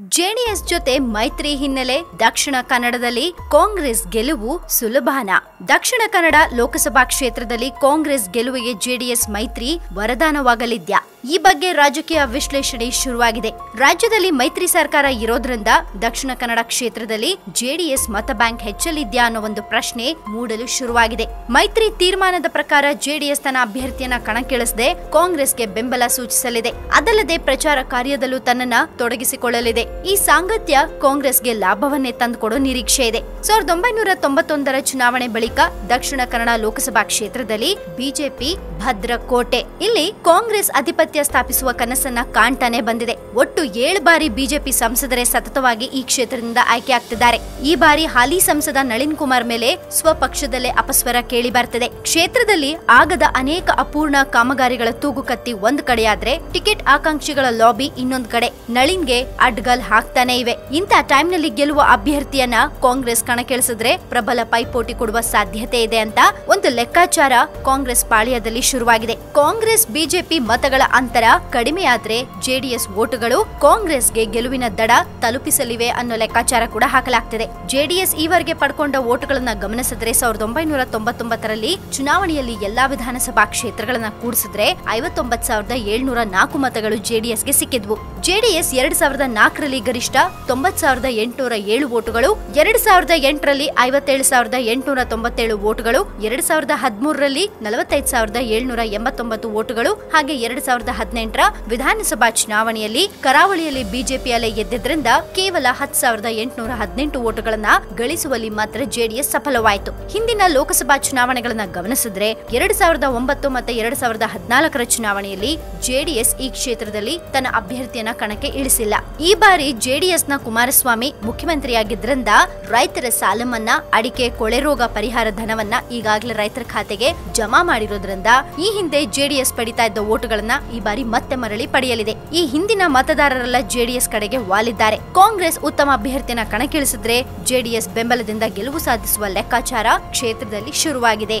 JDS ಜೊತೆ ಮೈತ್ರಿ ಹಿನ್ನೆಲೆ ದಕ್ಷಿಣ ಕನ್ನಡದಲ್ಲಿ ಕಾಂಗ್ರೆಸ್ ಗೆಲುವು ಸುಲಭಾನ. ದಕ್ಷಿಣ ಕನ್ನಡ ಲೋಕಸಭಾ ಕ್ಷೇತ್ರದಲ್ಲಿ ಕಾಂಗ್ರೆಸ್ ಗೆಲುವಿಗೆ ಜೆಡಿಎಸ್ ಮೈತ್ರಿ ವರದಾನವಾಗಲಿದ್ಯಾ? ಈ ಬಗ್ಗೆ ರಾಜಕೀಯ ವಿಶ್ಲೇಷಣೆ ಶುರುವಾಗಿದೆ. ರಾಜ್ಯದಲ್ಲಿ ಮೈತ್ರಿ ಸರ್ಕಾರ ಇರೋದ್ರಿಂದ ದಕ್ಷಿಣ ಕನ್ನಡ ಕ್ಷೇತ್ರದಲ್ಲಿ ಜೆಡಿಎಸ್ ಮತ ಬ್ಯಾಂಕ್ ಹೆಚ್ಚಲಿದ್ಯಾ ಅನ್ನೋ ಒಂದು ಪ್ರಶ್ನೆ ಮೂಡಲು ಶುರುವಾಗಿದೆ. ಮೈತ್ರಿ ತೀರ್ಮಾನದ ಪ್ರಕಾರ ಜೆಡಿಎಸ್ ತನ್ನ ಅಭ್ಯರ್ಥಿಯನ್ನ ಕಣಕ್ಕಿಳಿಸದೆ ಕಾಂಗ್ರೆಸ್ಗೆ ಬೆಂಬಲ ಸೂಚಿಸಲಿದೆ. ಅದಲ್ಲದೆ ಪ್ರಚಾರ ಕಾರ್ಯದಲ್ಲೂ ತನ್ನನ್ನ ತೊಡಗಿಸಿಕೊಳ್ಳಲಿದೆ. ಈ ಸಾಂಗತ್ಯ ಕಾಂಗ್ರೆಸ್ಗೆ ಲಾಭವನ್ನೇ ತಂದುಕೊಡೋ ನಿರೀಕ್ಷೆ ಇದೆ. ಸಾವಿರದ ಒಂಬೈನೂರ ತೊಂಬತ್ತೊಂದರ ಚುನಾವಣೆ ಬಳಿಕ ದಕ್ಷಿಣ ಕನ್ನಡ ಲೋಕಸಭಾ ಕ್ಷೇತ್ರದಲ್ಲಿ ಬಿಜೆಪಿ ಭದ್ರಕೋಟೆ. ಇಲ್ಲಿ ಕಾಂಗ್ರೆಸ್ ಅಧಿಪತ್ಯ ಸ್ಥಾಪಿಸುವ ಕನಸನ್ನ ಕಾಣ್ತಾನೆ ಬಂದಿದೆ. ಒಟ್ಟು ಏಳು ಬಾರಿ ಬಿಜೆಪಿ ಸಂಸದರೇ ಸತತವಾಗಿ ಈ ಕ್ಷೇತ್ರದಿಂದ ಆಯ್ಕೆ ಆಗ್ತಿದ್ದಾರೆ ಈ ಬಾರಿ ಹಾಲಿ ಸಂಸದ ನಳಿನ್ ಕುಮಾರ್ ಮೇಲೆ ಸ್ವಪಕ್ಷದಲ್ಲೇ ಅಪಸ್ವರ ಕೇಳಿ ಬರ್ತಿದೆ ಕ್ಷೇತ್ರದಲ್ಲಿ ಆಗದ ಅನೇಕ ಅಪೂರ್ಣ ಕಾಮಗಾರಿಗಳ ತೂಗುಕತ್ತಿ ಒಂದ್ ಕಡೆಯಾದ್ರೆ ಟಿಕೆಟ್ ಆಕಾಂಕ್ಷಿಗಳ ಲಾಬಿ ಇನ್ನೊಂದ್ ಕಡೆ. ನಳಿನ್ಗೆ ಅಡ್ಗಲ್ ಹಾಕ್ತಾನೆ ಇವೆ. ಇಂಥ ಟೈಮ್ನಲ್ಲಿ ಗೆಲ್ಲುವ ಅಭ್ಯರ್ಥಿಯನ್ನ ಕಾಂಗ್ರೆಸ್ ಕಣಕ್ಕಿಳಿಸಿದ್ರೆ ಪ್ರಬಲ ಪೈಪೋಟಿ ಕೊಡುವ ಸಾಧ್ಯತೆ ಇದೆ ಅಂತ ಒಂದು ಲೆಕ್ಕಾಚಾರ ಕಾಂಗ್ರೆಸ್ ಪಾಳ್ಯದಲ್ಲಿ ಶುರುವಾಗಿದೆ. ಕಾಂಗ್ರೆಸ್, ಬಿಜೆಪಿ ಮತಗಳ ಅಂತರ ಕಡಿಮೆಯಾದ್ರೆ ಜೆಡಿಎಸ್ ವೋಟುಗಳು ಕಾಂಗ್ರೆಸ್ಗೆ ಗೆಲುವಿನ ದಡ ತಲುಪಿಸಲಿವೆ ಅನ್ನೋ ಲೆಕ್ಕಾಚಾರ ಕೂಡ ಹಾಕಲಾಗ್ತಿದೆ. ಜೆಡಿಎಸ್ ಈವರೆಗೆ ಪಡ್ಕೊಂಡ ಓಟ್ಗಳನ್ನ ಗಮನಿಸಿದ್ರೆ ಸಾವಿರದ ಒಂಬೈನೂರ ತೊಂಬತ್ತೊಂಬತ್ತರಲ್ಲಿ ಚುನಾವಣೆಯಲ್ಲಿ ಎಲ್ಲಾ ವಿಧಾನಸಭಾ ಕ್ಷೇತ್ರಗಳನ್ನ ಕೂಡಿಸಿದ್ರೆ ಐವತ್ತೊಂಬತ್ ಸಾವಿರದ ಏಳ್ನೂರ ನಾಲ್ಕು ಮತಗಳು ಜೆಡಿಎಸ್ಗೆ ಸಿಕ್ಕಿದ್ವು. ಜೆಡಿಎಸ್ ಎರಡ್ ಸಾವಿರದ ನಾಲ್ಕರಲ್ಲಿ ಗರಿಷ್ಠ ತೊಂಬತ್ ಸಾವಿರದ ಎಂಟುನೂರ ಏಳು ವೋಟುಗಳು, ಎರಡ್ ಸಾವಿರದ ಎಂಟರಲ್ಲಿ ಐವತ್ತೇಳು ಸಾವಿರದ ಎಂಟುನೂರ ತೊಂಬತ್ತೇಳು ಓಟುಗಳು ಎರಡ್ ಸಾವಿರದ ಹದಿಮೂರರಲ್ಲಿ ನಲವತ್ತೈದು ಸಾವಿರದ ಏಳ್ನೂರ ಎಂಬತ್ತೊಂಬತ್ತು ಓಟುಗಳು ಹಾಗೆ ಎರಡ್ ಸಾವಿರದ ಹದಿನೆಂಟರ ವಿಧಾನಸಭಾ ಚುನಾವಣೆಯಲ್ಲಿ ಕರಾವಳಿಯಲ್ಲಿ ಬಿಜೆಪಿ ಅಲೆ ಎದ್ದಿದ್ರಿಂದ ಕೇವಲ ಹತ್ತು ಸಾವಿರದ ಎಂಟುನೂರ ಹದಿನೆಂಟು ಓಟುಗಳನ್ನ ಗಳಿಸುವಲ್ಲಿ ಮಾತ್ರ ಜೆಡಿಎಸ್ ಸಫಲವಾಯಿತು. ಹಿಂದಿನ ಲೋಕಸಭಾ ಚುನಾವಣೆಗಳನ್ನ ಗಮನಿಸಿದ್ರೆ ಎರಡ್ ಸಾವಿರದ ಒಂಬತ್ತು ಮತ್ತೆ ಎರಡ್ ಸಾವಿರದ ಹದಿನಾಲ್ಕರ ಚುನಾವಣೆಯಲ್ಲಿ ಜೆಡಿಎಸ್ ಈ ಕ್ಷೇತ್ರದಲ್ಲಿ ತನ್ನ ಅಭ್ಯರ್ಥಿಯನ್ನ ಕಣಕ್ಕೆ ಇಳಿಸಿಲ್ಲ. ಈ ಬಾರಿ ಜೆಡಿಎಸ್ನ ಕುಮಾರಸ್ವಾಮಿ ಮುಖ್ಯಮಂತ್ರಿಯಾಗಿದ್ದರಿಂದ ರೈತರ ಸಾಲ ಮನ್ನಾ ಅಡಿಕೆ, ಕೊಳೆ ರೋಗ ಪರಿಹಾರ ಧನವನ್ನ ಈಗಾಗಲೇ ರೈತರ ಖಾತೆಗೆ ಜಮಾ ಮಾಡಿರೋದ್ರಿಂದ ಈ ಹಿಂದೆ ಜೆಡಿಎಸ್ ಪಡಿತಾ ಇದ್ದ ಓಟುಗಳನ್ನ ಈ ಬಾರಿ ಮತ್ತೆ ಮರಳಿ ಪಡೆಯಲಿದೆ. ಈ ಹಿಂದಿನ ಮತದಾರರೆಲ್ಲ ಜೆಡಿಎಸ್ ಕಡೆಗೆ ವಾಲಿದ್ದಾರೆ. ಕಾಂಗ್ರೆಸ್ ಉತ್ತಮ ಅಭ್ಯರ್ಥಿನ ಕಣಕ್ಕಿಳಿಸಿದ್ರೆ ಜೆಡಿಎಸ್ ಬೆಂಬಲದಿಂದ ಗೆಲುವು ಸಾಧಿಸುವ ಲೆಕ್ಕಾಚಾರ ಕ್ಷೇತ್ರದಲ್ಲಿ ಶುರುವಾಗಿದೆ.